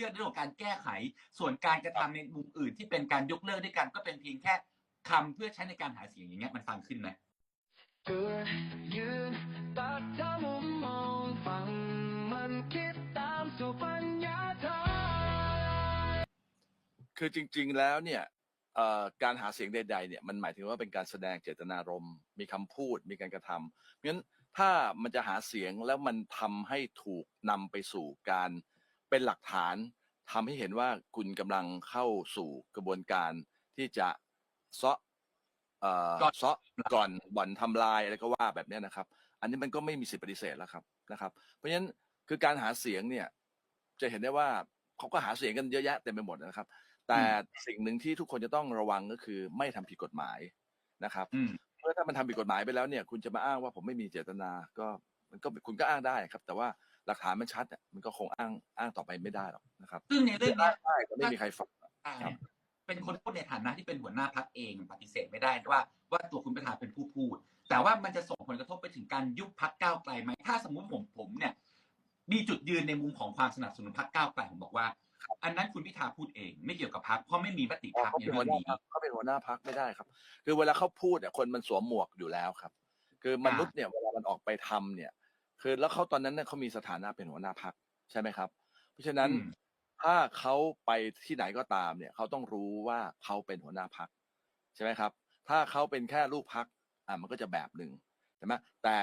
เลือเรื่องของการแก้ไข ส่วนการกระทำในมุมอื่นที่เป็นการยกเลิกด้วยกันก็เป็นเพียงแค่คำเพื่อใช้ในการหาเสียงอย่างเงี้ยมันฟังขึ้นไหมตัวยืนตัดเธอมุมมองฟังมันคิดตามสุปัญญาเธอคือจริง ๆแล้วเนี่ยการหาเสียงใดๆเนี่ยมันหมายถึงว่าเป็นการแสดงเจตนารมณ์มีคำพูดมีการกระทำเพราะฉะนั้นถ้ามันจะหาเสียงแล้วมันทำให้ถูกนำไปสู่การ เป็นหลักฐานทำให้เห็นว่าคุณกำลังเข้าสู่กระบวนการที่จะเซาะเอ่อก่อนเซาะก่อนบ่อนทำลายอะไรก็ว่าแบบเนี้ยนะครับ อันนี้มันก็ไม่มีสิทธิปฏิเสธแล้วครับนะครับ เพราะฉะนั้นคือการหาเสียงเนี่ย จะเห็นได้ว่าเขาก็หาเสียงกันเยอะแยะเต็มไปหมดนะครับ แต่สิ่งหนึ่งที่ทุกคนจะต้องระวังก็คือไม่ทำผิดกฎหมายนะครับอืมเมื่อถ้ามันทำผิดกฎหมายไปแล้วเนี่ย คุณจะมาอ้างว่าผมไม่มีเจตนาก็มันก็คุณก็อ้างได้ครับ แต่ว่า หลักฐานมันชัดอะมันก็คงอ้างอ้างต่อไปไม่ได้หรอกนะครับซึ่งในเรื่องเนี้ยได้แต่ไม่มีใครฟังอ่าเนี่ยเป็นคนพูดในฐานะที่เป็นหัวหน้าพักเองปฏิเสธไม่ได้ว่าว่าตัวคุณพิธาเป็นผู้พูด แต่ว่ามันจะส่งผลกระทบไปถึงการยุบพักก้าวไกลไหมถ้าสมมุติผมผมเนี่ย มีจุดยืนในมุมของความสนับสนุนพักก้าวไกลผมบอกว่า อันนั้นคุณพิธาพูดเองไม่เกี่ยวกับพักเพราะไม่มีมติพักเขาในเป็นเรื่หัอวงหน้านี้พักเขาเป็นหัวหน้าพักไม่ได้ครับ คือเวลาเขาพูดเนี่ยคนมันสวมหมวกอยู่แล้วครับ คือมนุษย์เนี่ยเวลามันออกไปทำเนี่ย คือแล้วเขาตอนนั้นเนี่ยเขามีสถานะเป็นหัวหน้าพักใช่ไหมครับ เพราะฉะนั้นอืมถ้าเขาไปที่ไหนก็ตามเนี่ยเขาต้องรู้ว่าเขาเป็นหัวหน้าพักใช่ไหมครับ ถ้าเขาเป็นแค่ลูกพักอะมันก็จะแบบหนึ่งใช่ไหมแต่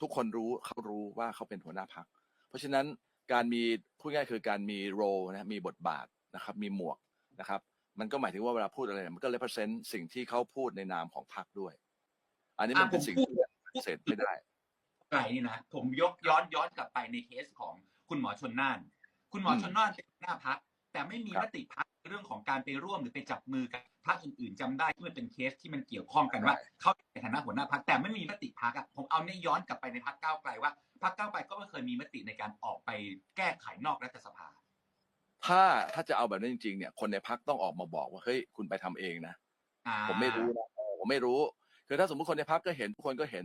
ทุกคนรู้เขารู้ว่าเขาเป็นหัวหน้าพัก เพราะฉะนั้นการมีพูดง่ายๆคือการมีโรนะมีบทบาทนะครับ มีหมวกนะครับ มันก็หมายถึงว่าเวลาพูดอะไรเนี่ยมันก็ represent สิ่งที่เขาพูดในนามของพรรคด้วย อันนี้มันเป็นสิ่งที่ปฏิเสธไม่ได้ ไกลนี่นะ ผมยกย้อนย้อนกลับไปในเคสของคุณหมอชนน่าน คุณหมอชนน่านเป็นหัวหน้าพัก แต่ไม่มีครัมบติพักเรื่องของการไปร่วมหรือไปจับมือกับพรรคอื่นๆจำได้ที่มันเป็นเคสที่มันเกี่ยวข้องกันว่าใช่เขาในฐานะหัวหน้าพักแต่ไม่มีมติพักอะผมเอาเนี่ยย้อนกลับไปในพักก้าวไกลว่าพักก้าวไกลก็ไม่เคยมีมติในการออกไปแก้ไขนอกรัฐสภา ถ้าถ้าจะเอาแบบนั้นจริงๆเนี่ย คนในพักต้องออกมาบอกว่าเฮ้ยคุณไปทำเองนะอ่าผมไม่รู้นะเออผมไม่รู้คือถ้าสมมติคนในพักก็เห็นทุกคนก็เห็น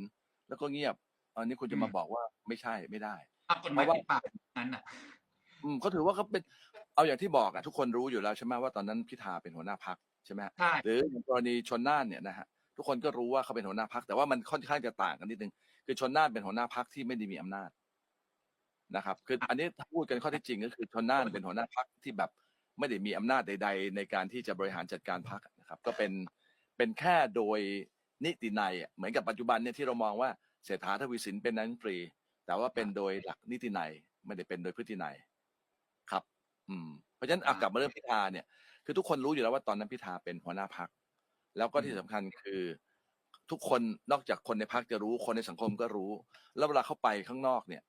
แล้วก็เงียบ อันนี้คุณจะมาบอกว่าไม่ใช่ไม่ได้เอากฎหมายปิดปากนั้นอะ อืมเขาถือว่าเขาเป็น เอาอย่างที่บอกอะทุกคนรู้อยู่แล้วใช่ไหมว่าตอนนั้นพิธาเป็นหัวหน้าพักใช่ไหมใช่หรืออย่างกรณีชนน่านเนี่ยนะฮะทุกคนก็รู้ว่าเขาเป็นหัวหน้าพักแต่ว่ามันค่อนข้างจะต่างกันนิดนึงคือชนน่านเป็นหัวหน้าพักที่ไม่ได้มีอำนาจนะครับ คืออันนี้ถ้าพูดกันข้อเท็จจริงก็คือชนน่านเป็นหัวหน้าพักที่แบบไม่ได้มีอำนาจใด ๆ ในการที่จะบริหารจัดการพักนะครับ ก็เป็นเป็นแค่โดยนิตินัยอะเหมือนกับปัจจุบันเนี่ยที่เรามองว่า เศรษฐาทวีสินเป็นนายกรัฐมนตรี แต่ว่าเป็นโดยหลักนิตินัยไม่ได้เป็นโดยพฤตินัยครับ อืม เพราะฉะนั้นอะอ่ากลับมาเรื่องพิธาเนี่ย คือทุกคนรู้อยู่แล้วว่าตอนนั้นพิธาเป็นหัวหน้าพัก แล้วก็ที่สำคัญคือ ทุกคนนอกจากคนในพักจะรู้คนในสังคมก็รู้ แล้วเวลาเขาไปข้างนอกเนี่ย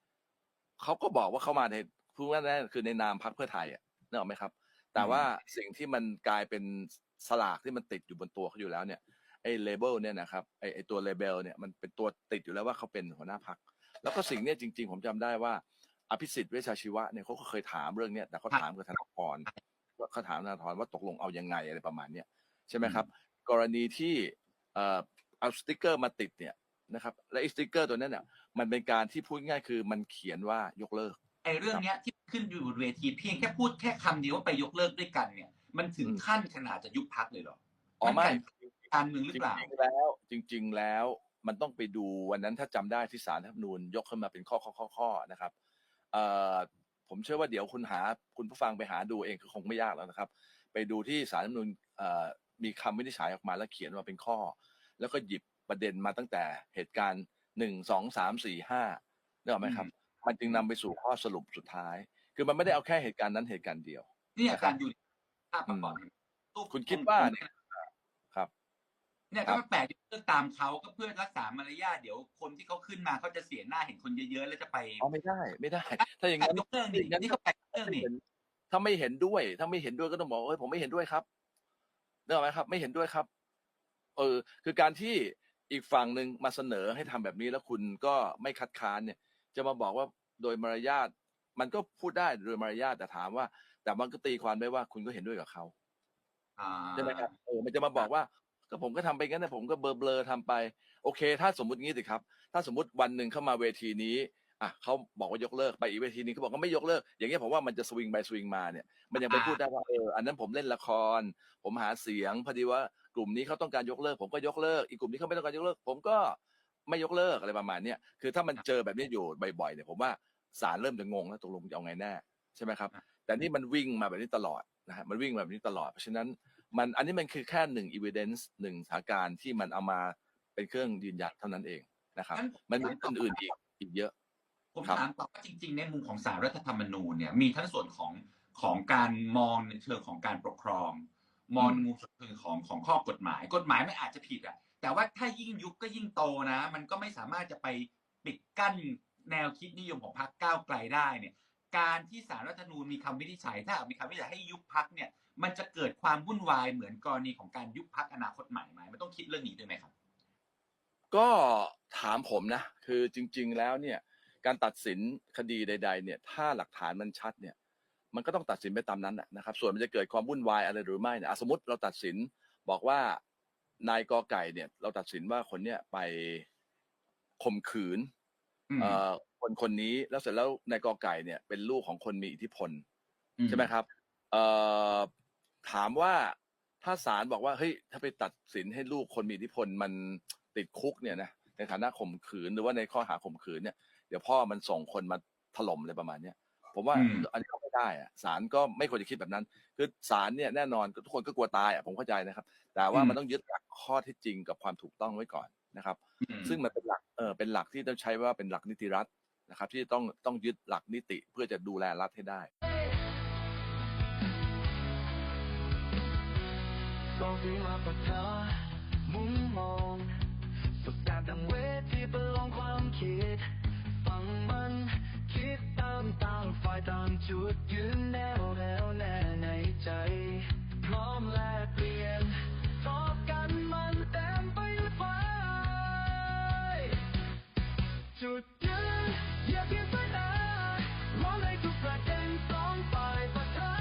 เขาก็บอกว่าเขามาในพูดง่ายๆคือในนามพักเพื่อไทยอะนึกออกไหมครับ แต่ว่าสิ่งที่มันกลายเป็นสลากที่มันติดอยู่บนตัวเขาอยู่แล้วเนี่ย ไอ้เลเบลเนี่ยนะครับไอ้ไอ้ตัวเลเบลเนี่ยมันเป็นตัวติดอยู่แล้วว่าเขาเป็นหัวหน้าพัก แล้วก็สิ่งเนี้ยจริง ๆ ผมจำได้ว่า อภิสิทธิ์เวชชาชีวะเนี่ยเขาก็เคยถามเรื่องเนี้ยแต่เขาถามกับธนาธรว่าเขาถามธนาธรว่าตกลงเอายังไงอะไรประมาณเนี้ยใช่ไหมครับ กรณีที่เอ่อเอาสติกเกอร์มาติดเนี่ยนะครับและไอ้สติกเกอร์ตัวนั้นเนี่ยมันเป็นการที่พูดง่ายคือมันเขียนว่ายกเลิกไอ้เรื่องเนี้ยที่ขึ้นอยู่บนเวทีเพียงแค่พูดแค่คำเดียวว่าไปยกเลิกด้วยกันเนี่ย มันถึงอืมขั้นขนาดจะยุบพักเลยเหรออ๋อไม่ การเมืองหรือเปล่าจริงๆแล้วจริง ๆ แล้วมันต้องไปดูวันนั้นถ้าจำได้ที่ศาลรัฐธรรมนูญยกขึ้นมาเป็นข้อข้อข้อข้อนะครับเอ่อผมเชื่อว่าเดี๋ยวคุณหาคุณผู้ฟังไปหาดูเองคือคงไม่ยากแล้วนะครับ ไปดูที่ศาลรัฐธรรมนูญเอ่อมีคำวินิจฉัยออกมาแล้วเขียนมาเป็นข้อ แล้วก็หยิบประเด็นมาตั้งแต่เหตุการณ์หนึ่งสองสามสี่ห้านึกออกไหมครับ มันจึงนำไปสู่ข้อสรุปสุดท้าย คือมันไม่ได้เอาแค่เหตุการณ์นั้นเหตุการณ์เดียวเนี่ยการอยู่ภาพประกอบรูปคุณคิดว่าเนี่ยครับ เนี่ยก็แปลกๆเลือกตามเขาก็เพื่อรักษามารยาทเดี๋ยวคนที่เขาขึ้นมาเขาจะเสียหน้าเห็นคนเยอะๆแล้วจะไปเอาไม่ได้ ไม่ได้ ถ้าอย่างนั้นยกเลิกนี่นี่เขาไปยกเลิกนี่ถ้าไม่เห็นด้วย ถ้าไม่เห็นด้วยก็ต้องบอกว่าเฮ้ยผมไม่เห็นด้วยครับเนกออกไหมครับ ไม่เห็นด้วยครับ เออ คือการที่อีกฝั่งหนึ่งมาเสนอให้ทำแบบนี้แล้วคุณก็ไม่คัดค้านเนี่ย จะมาบอกว่าโดยมารยาทมันก็พูดได้โดยมารยาทแต่ถามว่า แต่มันก็ตีความได้ว่าคุณก็เห็นด้วยกับเขาอ่าใช่ไหมครับเออมันจะมาบอกว่า ก็ผมก็ทำไปงั้นนะผมก็เบลอเบลอๆทำไป โอเค ถ้าสมมติงี้สิครับ ถ้าสมมติวันหนึ่งเข้ามาเวทีนี้ออะเขาบอกว่ายกเลิกไปอีกเวทีนึงเขาบอกว่าไม่ยกเลิก อย่างเงี้ยผมว่ามันจะสวิงไปสวิงมาเนี่ย มันยังไปอ่าพูดได้ว่าเอออันนั้นผมเล่นละคร ผมหาเสียงพอดีว่ากลุ่มนี้เขาต้องการยกเลิก ผมก็ยกเลิกอีกกลุ่มนี้เขาไม่ต้องการยกเลิก ผมก็ไม่ยกเลิกอะไรประมาณเนี้ยคือถ้ามันเจอแบบนี้อยู่บ่อยๆเนี่ยผมว่าศาลเริ่มจะงงแล้วตกลงจะเอาไงแน่ใช่ไหมครับ แต่นี่มันวิ่งมาแบบนี้ตลอดนะฮะมันวิ่งมาแบบนี้ตลอดเพราะฉะนั้น มันอันนี้มันคือแค่หนึ่ง evidence หนึ่งสถานการณ์ที่มันเอามาเป็นเครื่องยืนยันเท่านั้นเองนะครับงั้นมันมีอื่นๆอีกอีกเยอะผมครับถามต่อว่าจริงๆ ในมุมของสารรัฐธรรมนูญเนี่ยมีทั้งส่วนของของการมองในเชิงของการปกครอง มองในมุมส่วนของของข้อกฎหมาย กฎหมายไม่อาจจะผิดอะ แต่ว่าถ้ายิ่งยุบก็ยิ่งโตนะ มันก็ไม่สามารถจะไปปิดกั้นแนวคิดนิยมของพรรคก้าวไกลได้เนี่ย การที่สารรัฐธรรมนูญมีคำวินิจฉัย ถ้าหากมีคำวินิจฉัยให้ยุบพักเนี่ย มันจะเกิดความวุ่นวายเหมือนกรณีของการยุบพักอนาคตใหม่ไหมมันต้องคิดเรื่องนี้ด้วยไหมครับ ก็ถามผมนะ คือจริง ๆ แล้วเนี่ย การตัดสินคดีใด ๆ เนี่ย ถ้าหลักฐานมันชัดเนี่ย มันก็ต้องตัดสินไปตามนั้นนะนะครับ ส่วนมันจะเกิดความวุ่นวายอะไรหรือไม่เนี่ยอะสมมติเราตัดสินบอกว่านายกอไก่เนี่ย เราตัดสินว่าคนเนี่ยไปข่มขืนอืมเอ่อ คนคนนี้แล้วเสร็จแล้วนายกอไก่เนี่ย เป็นลูกของคนมีอิทธิพลใช่ไหมครับ เอ่อถามว่าถ้าศาลบอกว่าเฮ้ยถ้าไปตัดสินให้ลูกคนมีอิทธิพลมันติดคุกเนี่ยนะในฐานะข่มขืนหรือว่าในข้อหาข่มขืนเนี่ยเดี๋ยวพ่อมันส่งคนมาถล่มอะไรประมาณเนี้ยผมว่าอืมอันนี้ก็ไม่ได้อะศาลก็ไม่ควรจะคิดแบบนั้น คือศาลเนี่ยแน่นอนทุกคนก็กลัวตายอะผมเข้าใจนะครับ แต่ว่ามันต้องยึดหลักข้อเท็จจริงกับความถูกต้องไว้ก่อนนะครับอืมซึ่งมันเป็นหลักเออเป็นหลักที่ต้องใช้ว่าเป็นหลักนิติรัฐ นะครับที่ต้องต้องยึดหลักนิติเพื่อจะดูแลรัฐให้ได้ ก็มีมากกว่าเธอมุมมองสุดแต่ดังเวทีประลองความคิด ฟังมันคิดตามต่างฝ่ายตามจุดยืนแนวแนว อย่าเพียงสายตามองในทุกประเด็นสองฝ่ายปะทะ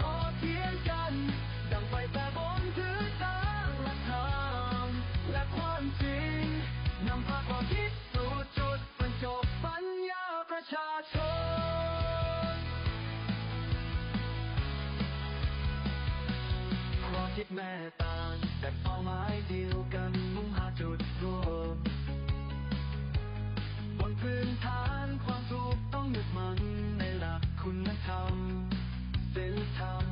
ต่อเทียงกัน ดังไฟแต่บนพื้นทาและธรรมและความจริงนำพาความคิดสู่จุดบรรจบปัญญาประชาชนความคิดแม่ต่างแต่เป้าหมายเดียวกันมุ่งหาจุดรวม พื้นฐานความถูกต้องยึดมั่นในหลักคุณธรรมศีลธรรม